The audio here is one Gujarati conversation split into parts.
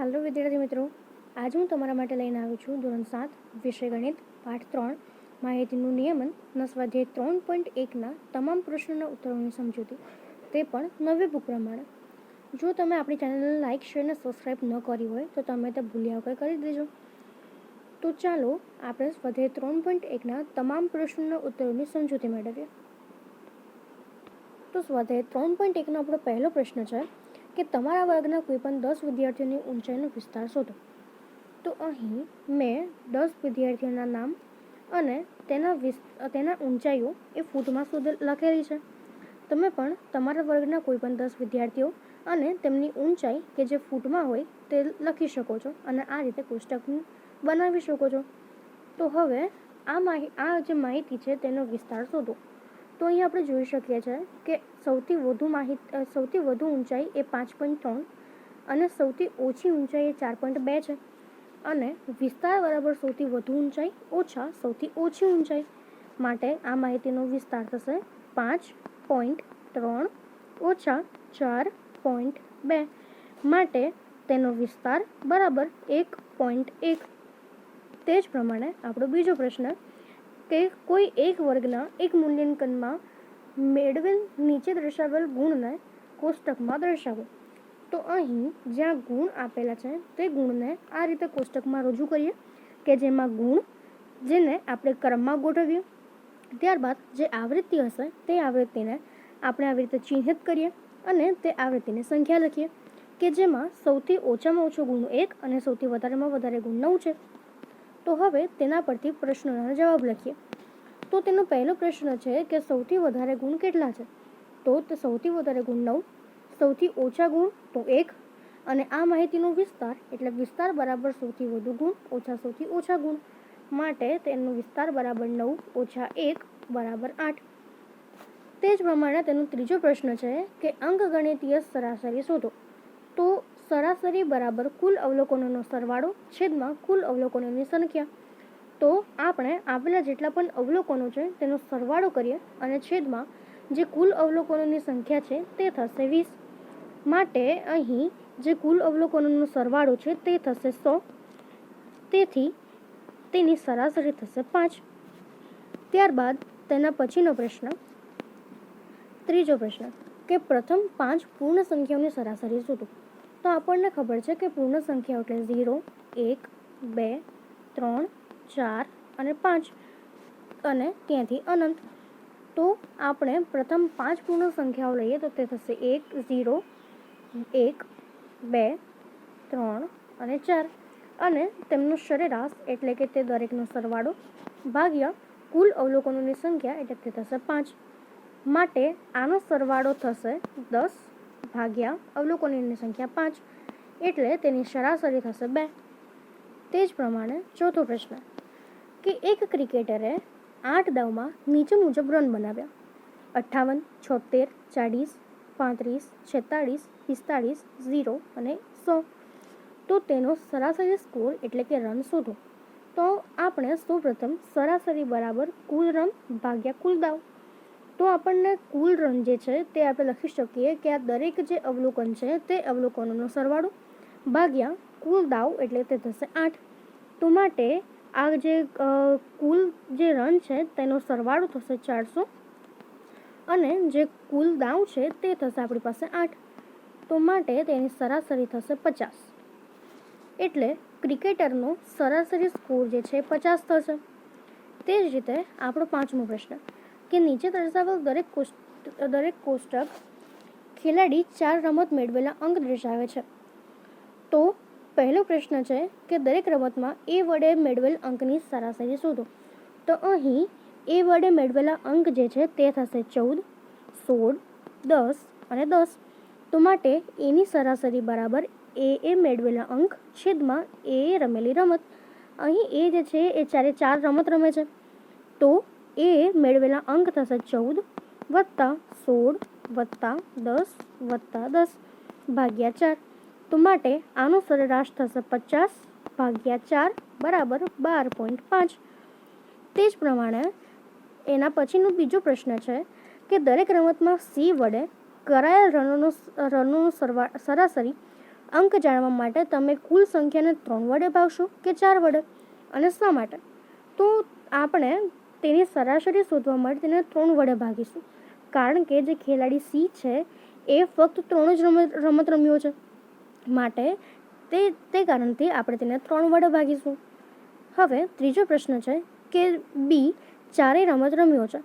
હેલો વિદ્યાર્થી મિત્રો, આજે હું તમારા માટે લઈને આવી છું ધોરણ સાત, વિષય ગણિત, પાઠ ત્રણ, માહિતીનું નિયમન સ્વાધ્યાય ત્રણ પોઈન્ટ એકના તમામ પ્રશ્નોના ઉત્તરોની સમજૂતી. તે પણ નવી બુક પ્રમાણે. જો તમે આપણી ચેનલને લાઇક શેર અને સબસ્ક્રાઈબ ન કરી હોય, તો તમે તે ભૂલ્યા વગર કરી દેજો. તો ચાલો આપણે સ્વાધ્યાય ત્રણ પોઈન્ટ એકના તમામ પ્રશ્નોના ઉત્તરોની સમજૂતી મેળવીએ. તો સ્વાધ્યાય ત્રણ પોઈન્ટ એકનો આપણો પહેલો પ્રશ્ન છે કે તમારા વર્ગના કોઈપણ દસ વિદ્યાર્થીઓની ઊંચાઈનો વિસ્તાર શોધો. તો અહીં મેં દસ વિદ્યાર્થીઓના નામ અને તેના વિસ, તેના ઊંચાઈઓ એ ફૂટમાં શોધ, લખેલી છે. તમે પણ તમારા વર્ગના કોઈપણ દસ વિદ્યાર્થીઓ અને તેમની ઊંચાઈ કે જે ફૂટમાં હોય તે લખી શકો છો અને આ રીતે કોષ્ટક બનાવી શકો છો. તો હવે આ માહિ, આ જે માહિતી છે તેનો વિસ્તાર શોધો. તો અહીં આપણે જોઈ શકીએ છીએ કે સૌથી વધુ માહિતી સૌથી વધુ ઊંચાઈ એ પાંચ પોઈન્ટ ત્રણ અને સૌથી ઓછી ઊંચાઈ એ ચાર પોઈન્ટ બે છે. અને વિસ્તાર બરાબર સૌથી વધુ ઊંચાઈ ઓછા સૌથી ઓછી ઊંચાઈ માટે આ માહિતીનો વિસ્તાર થશે પાંચ પોઈન્ટ ત્રણ ઓછા ચાર પોઈન્ટ બે માટે તેનો વિસ્તાર બરાબર એક પોઈન્ટ એક. તે જ પ્રમાણે આપણો બીજો પ્રશ્ન કે કોઈ એક વર્ગના એક મૂલ્યાંકનમાં મેળવેલ નીચે દર્શાવેલ ગુણને કોષ્ટકમાં દર્શાવો. તો અહીં જ્યાં ગુણ આપેલા છે તે ગુણને આ રીતે કોષ્ટકમાં રજૂ કરીએ કે જેમાં ગુણ જેને આપણે ક્રમમાં ગોઠવીએ, ત્યારબાદ જે આવૃત્તિ હશે તે આવૃત્તિને આપણે આવી રીતે ચિહ્નિત કરીએ અને તે આવૃત્તિની સંખ્યા લખીએ કે જેમાં સૌથી ઓછામાં ઓછો ગુણ એક અને સૌથી વધારેમાં વધારે ગુણ નવ છે. તો હવે તેના પરથી પ્રશ્નોના જવાબ લખીએ. તો તેનો પહેલો પ્રશ્ન છે કે સૌથી વધારે ગુણ કેટલા છે? તો તે સૌથી વધારે ગુણ નવ, સૌથી ઓછા ગુણ તો એક, અને આ માહિતીનો વિસ્તાર એટલે વિસ્તાર બરાબર સૌથી વધુ ગુણ ઓછા સૌથી ઓછા ગુણ માટે તેનો વિસ્તાર બરાબર નવ ઓછા એક બરાબર આઠ. તે જ પ્રમાણે તેનો ત્રીજો પ્રશ્ન છે કે અંકગણિતીય સરાસરી શોધો. તો સરાસરી બરાબર કુલ અવલોકનોનો સરવાળો છેદમાં કુલ અવલોકનોની સંખ્યા. તો આપણે આપેલા જેટલા પણ અવલોકનો છે તેનો સરવાળો કરીએ અને છેદમાં જે કુલ અવલોકનોની સંખ્યા છે તે થશે વીસ. માટે અહીં જે કુલ અવલોકનોનો સરવાળો છે તે થશે સો. તેથી તેની સરાસરી થશે પાંચ. ત્યારબાદ તેના પછીનો પ્રશ્ન. ત્રીજો પ્રશ્ન કે પ્રથમ પાંચ પૂર્ણ સંખ્યાઓની સરાસરી શોધો. તો આપણને ખબર છે કે પૂર્ણ સંખ્યાઓ એટલે ઝીરો, એક, બે, ત્રણ, ચાર અને પાંચ અને ત્યાંથી અનંત. તો આપણે પ્રથમ પાંચ પૂર્ણ સંખ્યાઓ લઈએ તો તે થશે એક, ઝીરો, એક, બે, ત્રણ અને ચાર. અને તેમનો સરેરાશ એટલે કે તે દરેકનો સરવાળો ભાગ્યા કુલ અવલોકનોની સંખ્યા એટલે તે થશે પાંચ. માટે આનો સરવાળો થશે દસ ભાગ્યા અવલોકનોની સંખ્યા પાંચ. એટલે તેની સરાસરી થશે બે. તે જ પ્રમાણે ચોથો પ્રશ્ન. કે એક ક્રિકેટરે આઠ દાવમાં નીચે મુજબ રન બનાવ્યા. અઠ્ઠાવન છોતેર ચાળીસ, પાંત્રીસ, છેતાળીસ, પિસ્તાળીસ ઝીરો અને સો. તો તેનો સરાસરી સ્કોર એટલે કે રન શોધો. તો આપણે સૌપ્રથમ સરાસરી બરાબર કુલ રન ભાગ્યા કુલ દાવ. તો આપણને કુલ રન જે છે તે આપણે લખી શકીએ કે આ દરેક જે અવલોકન છે તે અવલોકનોનો સરવાળો ભાગ્યા કુલ દાવ એટલે તે થશે આઠ. તો માટે આ જે કુલ જે રન છે તેનો સરવાળો થશે ચારસો અને જે કુલ દાવ છે તે થશે આપણી પાસે આઠ. તો માટે તેની સરાસરી થશે પચાસ. એટલે ક્રિકેટરનો સરાસરી સ્કોર જે છે પચાસ થશે. તે જ રીતે આપણો પાંચમો પ્રશ્ન. કે નીચે દર્શાવેલ દરેક દરેક કોષ્ટક ખેલાડી ચાર રમત મેળવેલા અંક દર્શાવે છે. તો પહેલો પ્રશ્ન છે કે દરેક રમતમાં એ વડે મેળવેલ અંકની સરાસરી શોધો. તો અહીં એ વડે મેળવેલા અંક જે છે તે થશે ચૌદ, સોળ, દસ અને દસ. તો માટે એની સરાસરી બરાબર એ એ મેળવેલા અંક છેદમાં એ રમેલી રમત. અહીં એ જે છે એ ચારે ચાર રમત રમે છે. તો એ મેળવેલા અંક થશે ચૌદ વત્તા સોળ વત્તા દસ વત્તા દસ ભાગ્યા ચાર. તો માટે આનો સરેરાશ થશે પચાસ ભાગ્યા ચાર બરાબર બાર પોઈન્ટ પાંચ. તે જ પ્રમાણે એના પછીનો બીજો પ્રશ્ન છે કે દરેક રમતમાં સી વડે કરાયેલ રનોનો રનોનો સરાસરી અંક જાણવા માટે તમે કુલ સંખ્યાને ત્રણ વડે ભાગશો કે ચાર વડે? અને શા માટે? તો આપણે તેની સરાસરી શોધવા માટે તેને ત્રણ વડે ભાગીશું. કારણ કે જે ખેલાડી સી છે, એ ફક્ત ત્રણ જ રમત રમત રમ્યો છે. માટે તે તે કારણથી આપણે તેને ત્રણ વડે ભાગીશું. હવે ત્રીજો પ્રશ્ન છે કે બી ચારેય રમત રમ્યો છે.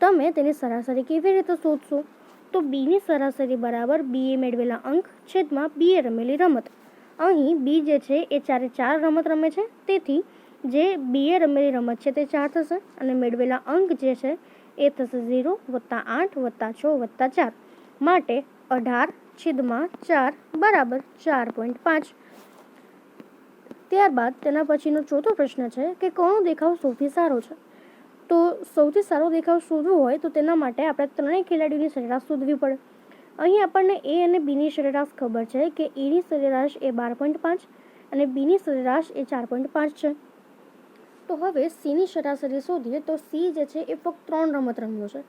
તમે તેની સરાસરી કેવી રીતે શોધશો? તો બીની સરાસરી બરાબર બીએ મેળવેલા અંક છેદમાં બીએ રમેલી રમત. અહીં બી જે છે, એ ચારે ચાર રમત રમે છે. તેથી જે બીએ રમેલી રમત છે તે ચાર થશે અને મેળવેલા અંક જે છે એ થશે ઝીરો વત્તા આઠ વત્તા છ વત્તા ચાર. માટે અઢાર છેદમાં ચાર બરાબર ચાર પોઈન્ટ પાંચ. ત્યારબાદ તેના પછીનો ચોથો પ્રશ્ન છે કે કોનો દેખાવ સૌથી સારો છે? તો સૌથી સારો દેખાવ શોધવો હોય તો તેના માટે આપણે ત્રણેય ખેલાડીઓની સરેરાશ શોધવી પડે. અહીં આપણને એ અને બીની સરેરાશ ખબર છે કે એની સરેરાશ એ બાર પોઈન્ટ પાંચ અને બીની સરેરાશ એ ચાર પોઈન્ટ પાંચ છે. તો હવે સીની સરાસરી શોધીએ તો સી જે છે એ ફક્ત ત્રણ રમત રમ્યો છે.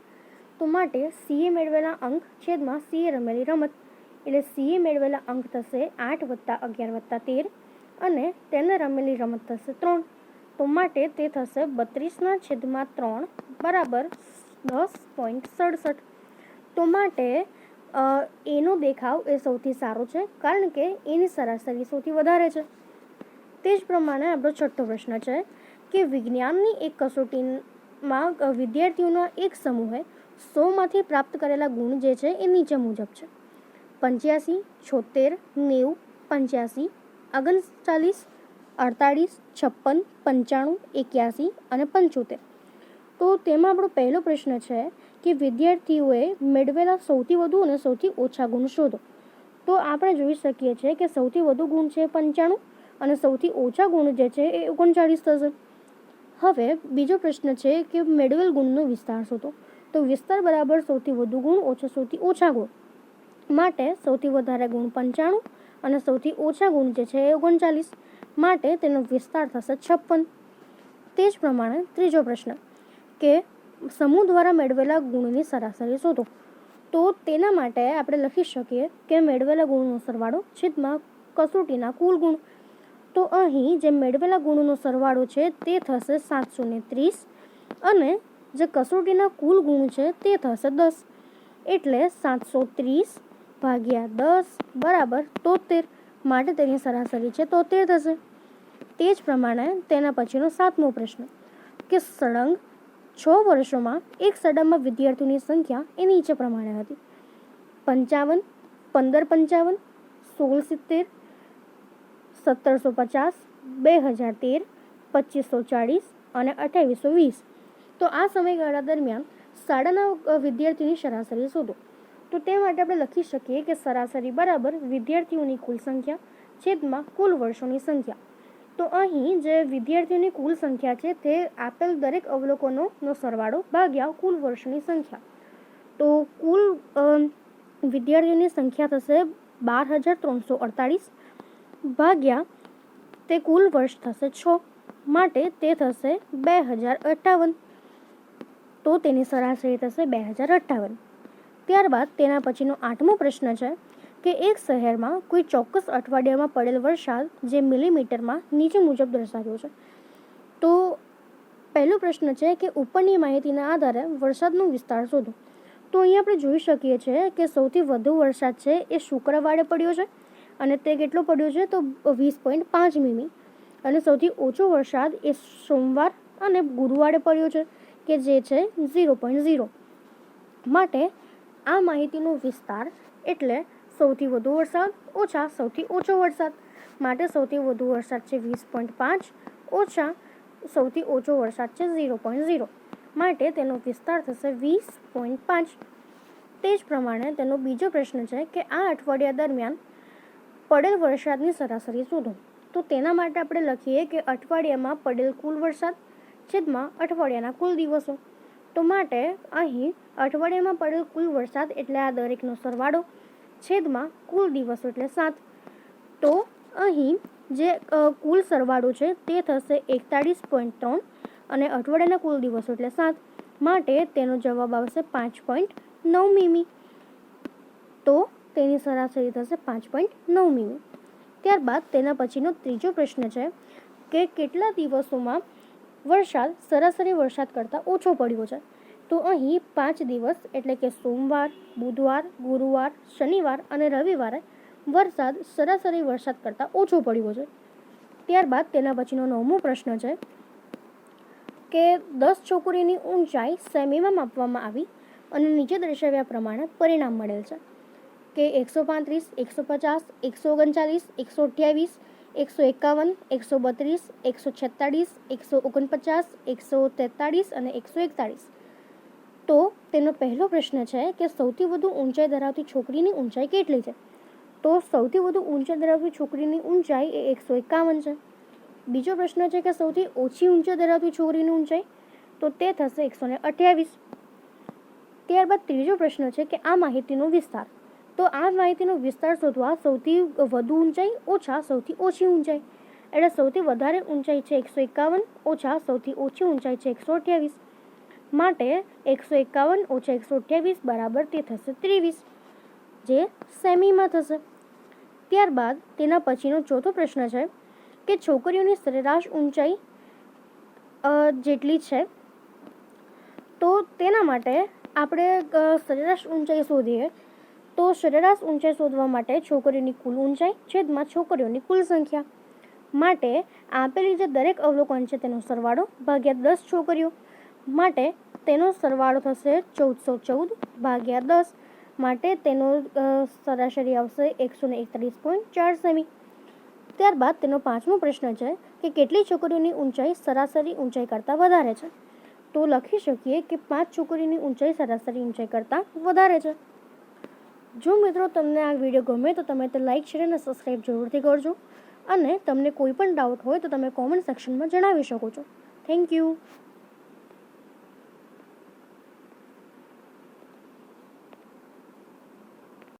તો માટે સીએ મેળવેલા અંક છેદમાં સીએ રમેલી રમત. એટલે સીએ મેળવેલા અંક થશે આઠ વત્તા અગિયાર વત્તા તેર અને તેને રમેલી રમત થશે ત્રણ. તો માટે તે થશે બત્રીસના છેદમાં ત્રણ બરાબર દસ પોઈન્ટ સડસઠ. તો માટે એનો દેખાવ એ સૌથી સારો છે કારણ કે એની સરાસરી સૌથી વધારે છે. તે જ પ્રમાણે આપણો છઠ્ઠો પ્રશ્ન છે. કે વિજ્ઞાનની એક કસોટીમાં વિદ્યાર્થીઓનો એક સમૂહે સોમાંથી પ્રાપ્ત કરેલા ગુણ જે છે એ નીચે મુજબ છે. પંચ્યાસી છોતેર નેવું, પંચ્યાસી, ઓગણચાલીસ, અડતાળીસ, છપ્પન, પંચાણું, એક્યાસી અને પંચોતેર. તો તેમાં આપણો પહેલો પ્રશ્ન છે કે વિદ્યાર્થીઓએ મેળવેલા સૌથી વધુ અને સૌથી ઓછા ગુણ શોધો. તો આપણે જોઈ શકીએ છીએ કે સૌથી વધુ ગુણ છે પંચાણું અને સૌથી ઓછા ગુણ જે છે એ ઓગણચાળીસ થશે. હવે બીજો પ્રશ્ન છે કે મેળવેલ ગુણનો વિસ્તાર શોધો. તો વિસ્તાર બરાબર સૌથી વધુ ગુણ ઓછા સૌથી ઓછા ગુણ. માટે સૌથી વધારે ગુણ પંચાણું અને સૌથી ઓછા ગુણ જે છે એ ઓગણચાલીસ. માટે તેનો વિસ્તાર થશે છપ્પન. તે જ પ્રમાણે ત્રીજો પ્રશ્ન કે સમૂહ દ્વારા મેળવેલા ગુણની સરાસરી શોધો. તો તેના માટે આપણે લખી શકીએ કે મેળવેલા ગુણનો સરવાળો છેદમાં કસોટીના કુલ ગુણ તો અહીં જે મેળવેલા ગુણોનો સરવાળો છે તે થશે સાતસો ને ત્રીસ અને જે કસોટીના કુલ ગુણ છે તે થશે દસ. એટલે સાતસો ત્રીસ ભાગ્યા દસ બરાબર તોતેર. માટે તેની સરાસરી છે તોતેર થશે. તે જ પ્રમાણે તેના પછીનો સાતમો પ્રશ્ન કે સળંગ છ વર્ષોમાં એક સડામાં વિદ્યાર્થીઓની સંખ્યા એ નીચે પ્રમાણે હતી. પંચાવન, પંદર પંચાવન, સોળ સિત્તેર સત્તરસો પચાસ, બે હજાર તેર, પચીસો ચાળીસ અને અઠ્યાવીસો વીસ. તો આ સમયગાળા દરમિયાન શાળાના વિદ્યાર્થીઓની સરાસરી શોધો. તો તે માટે આપણે લખી શકીએ કે સરાસરી બરાબર વિદ્યાર્થીઓની કુલ સંખ્યા છેદમાં કુલ વર્ષોની સંખ્યા. તો અહીં જે વિદ્યાર્થીઓની કુલ સંખ્યા છે તે આપેલ દરેક અવલોકનોનો સરવાળો ભાગ્યા કુલ વર્ષની સંખ્યા. તો કુલ વિદ્યાર્થીઓની સંખ્યા થશે બાર હજાર ત્રણસો અડતાળીસ ભાગ્યા તે કુલ વર્ષ થશે છ, માટે તે થશે બે હજાર અઠ્ઠાવન તો તેની સરાસરી થશે બે હજાર અઠ્ઠાવન ત્યારબાદ તેના પછીનો આઠમો પ્રશ્ન છે કે એક શહેરમાં કોઈ ચોક્કસ અઠવાડિયામાં પડેલ વરસાદ જે મિલીમીટરમાં નીચે મુજબ દર્શાવ્યો છે. તો પહેલો પ્રશ્ન છે કે ઉપરની માહિતીના આધારે વરસાદનો વિસ્તાર શોધો. તો અહીં આપણે જોઈ શકીએ છીએ કે સૌથી વધુ વરસાદ છે એ શુક્રવારે પડ્યો છે. અને તે કેટલો પડ્યો છે તો વીસ પોઈન્ટ પાંચ મીમી. અને સૌથી ઓછો વરસાદ એ સોમવાર અને ગુરુવારે પડ્યો છે, કે જે છે ઝીરો પોઈન્ટ ઝીરો. માટે આ માહિતીનો વિસ્તાર એટલે સૌથી વધુ વરસાદ ઓછા સૌથી ઓછો વરસાદ. માટે સૌથી વધુ વરસાદ છે વીસ પોઈન્ટ પાંચ, ઓછા સૌથી ઓછો વરસાદ છે ઝીરો પોઈન્ટ ઝીરો. માટે તેનો વિસ્તાર થશે વીસ પોઈન્ટ પાંચ. તે જ પ્રમાણે તેનો બીજો પ્રશ્ન છે કે આ અઠવાડિયા દરમિયાન પડેલ વરસાદની સરાસરી શોધો. તો તેના માટે આપણે લખીએ કે અઠવાડિયામાં પડેલ કુલ વરસાદ છેદમાં અઠવાડિયાના કુલ દિવસો. તો માટે અહીં અઠવાડિયામાં પડેલ કુલ વરસાદ એટલે આ દરેકનો સરવાળો, છેદમાં કુલ દિવસો એટલે સાત. તો અહીં જે કુલ સરવાળો છે તે થશે એકતાળીસ પોઈન્ટ ત્રણ અને અઠવાડિયાના કુલ દિવસો એટલે સાત. માટે તેનો જવાબ આવશે પાંચ પોઈન્ટ નવ મીમી. તો તેની સરાસરી થશે પાંચ પોઈન્ટ નવ મીમી ત્યારબાદ તેના પછીનો ત્રીજો પ્રશ્ન છે કે કેટલા દિવસોમાં વરસાદ, સરાસરી વરસાદ કરતાં ઓછો પડ્યો છે? તો અહીં પાંચ દિવસ એટલે કે સોમવાર, બુધવાર, ગુરુવાર, શનિવાર અને રવિવારે વરસાદ, સરાસરી વરસાદ કરતાં ઓછો પડ્યો છે. ત્યારબાદ તેના પછીનો નવમો પ્રશ્ન છે કે દસ છોકરીની ઊંચાઈ સેમીમાં માપવામાં આવી અને નીચે દર્શાવ્યા પ્રમાણે પરિણામ મળેલ છે. કે એકસો પાંત્રીસ, એકસો પચાસ, એકસો ઓગણચાલીસ, એકસો અઠ્યાવીસ, એકસો એકાવન, એકસો બત્રીસ, એકસો છેતાળીસ, એકસો ઓગણપચાસ, એકસો તેતાળીસ અને એકસો એકતાળીસ. તો તેનો પહેલો પ્રશ્ન છે કે સૌથી વધુ ઊંચાઈ ધરાવતી છોકરીની ઊંચાઈ કેટલી છે? તો સૌથી વધુ ઊંચાઈ ધરાવતી છોકરીની ઊંચાઈ એ એકસો એકાવન છે. બીજો પ્રશ્ન છે કે સૌથી ઓછી ઊંચાઈ ધરાવતી છોકરીની ઊંચાઈ? તો તે થશે એકસો ને અઠ્યાવીસ. ત્યારબાદ ત્રીજો પ્રશ્ન છે કે આ માહિતીનો વિસ્તાર. તો આ માહિતીનો વિસ્તાર શોધવા સૌથી વધુ ઊંચાઈ ઓછા સૌથી ઓછી ઊંચાઈ. એટલે સૌથી વધારે ઊંચાઈ છે એકસો એકાવન, ઓછા સૌથી ઓછી ઊંચાઈ છે એકસો અઠ્યાવીસ. માટે એકસો એકાવન ઓછા એકસો અઠ્યાવીસ બરાબર તે થશે ત્રેવીસ, જે સેમીમાં થશે. ત્યારબાદ તેના પછીનો ચોથો પ્રશ્ન છે કે છોકરીઓની સરેરાશ ઊંચાઈ જેટલી છે? તો તેના માટે આપણે સરેરાશ ઊંચાઈ શોધીએ તો સરેરાશ ઊંચાઈ શોધવા માટે છોકરીઓની કુલ ઊંચાઈ છેદમાં છોકરીઓની કુલ સંખ્યા માટે આપેલી જે દરેક અવલોકન છે તેનો સરવાળો ભાગ્યા દસ છોકરીઓ માટે તેનો સરવાળો થશે ચૌદસો ચૌદ ભાગ્યા દસ માટે તેનો સરાસરી આવશે એકસો ને એકતાલીસ પોઈન્ટ ચાર સેમી. ત્યારબાદ તેનો પાંચમો પ્રશ્ન છે કે કેટલી છોકરીઓની ઊંચાઈ સરાસરી ઊંચાઈ કરતાં વધારે છે? તો લખી શકીએ કે પાંચ છોકરીની ઊંચાઈ સરાસરી ઊંચાઈ કરતાં વધારે છે. જો મિત્રો તમને આ વીડિયો ગમે તો તમે તે લાઇક શેર અને સબસ્ક્રાઈબ જરૂરથી કરજો. અને તમને કોઈ પણ ડાઉટ હોય તો તમે કોમેન્ટ સેક્શનમાં જણાવી શકો છો. Thank you